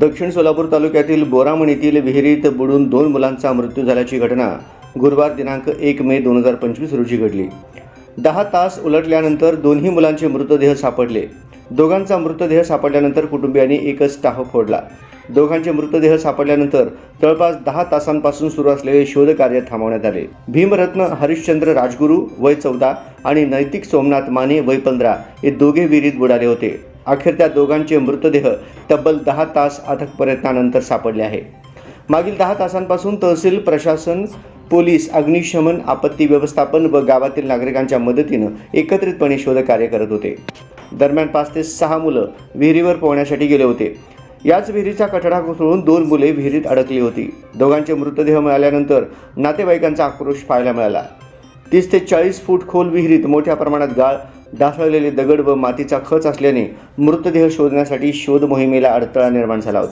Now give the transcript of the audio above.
दक्षिण सोलापूर तालुक्यातील बोरामणीतील विहिरीत बुडून दोन मुलांचा मृत्यू झाल्याची घटना गुरुवार दिनांक एक मे दोन हजार पंचवीस रोजी घडली. दहा तास उलटल्यानंतर दोन्ही मुलांचे मृतदेह सापडले. दोघांचा मृतदेह सापडल्यानंतर कुटुंबियांनी एकच टाह फोडला. दोघांचे मृतदेह सापडल्यानंतर जवळपास दहा तासांपासून सुरू असलेले शोधकार्य थांबवण्यात आले. भीमरत्न हरिश्चंद्र राजगुरू वय चौदा आणि नैतिक सोमनाथ माने वय पंधरा हे दोघे विहिरीत बुडाले होते. अखेर त्या दोघांचे मृतदेह तब्बल दहा तास अथक प्रयत्नानंतर सापडले आहे. मागील दहा तासांपासून तहसील प्रशासन पोलीस अग्निशमन आपत्ती व्यवस्थापन व गावातील नागरिकांच्या मदतीनं एकत्रितपणे शोधकार्य करत होते. दरम्यान पाच ते सहा मुलं विहिरीवर पोहण्यासाठी गेले होते. याच विहिरीचा कठडा कोसळून दोन मुले विहिरीत अडकली होती. दोघांचे मृतदेह मिळाल्यानंतर नातेवाईकांचा आक्रोश पाहायला मिळाला. तीस ते चाळीस फूट खोल विहिरीत मोठ्या प्रमाणात गाळ ढासळलेले दगड व मातीचा खच असल्याने मृतदेह शोधण्यासाठी शोध मोहिमेला अडथळा निर्माण झाला होता.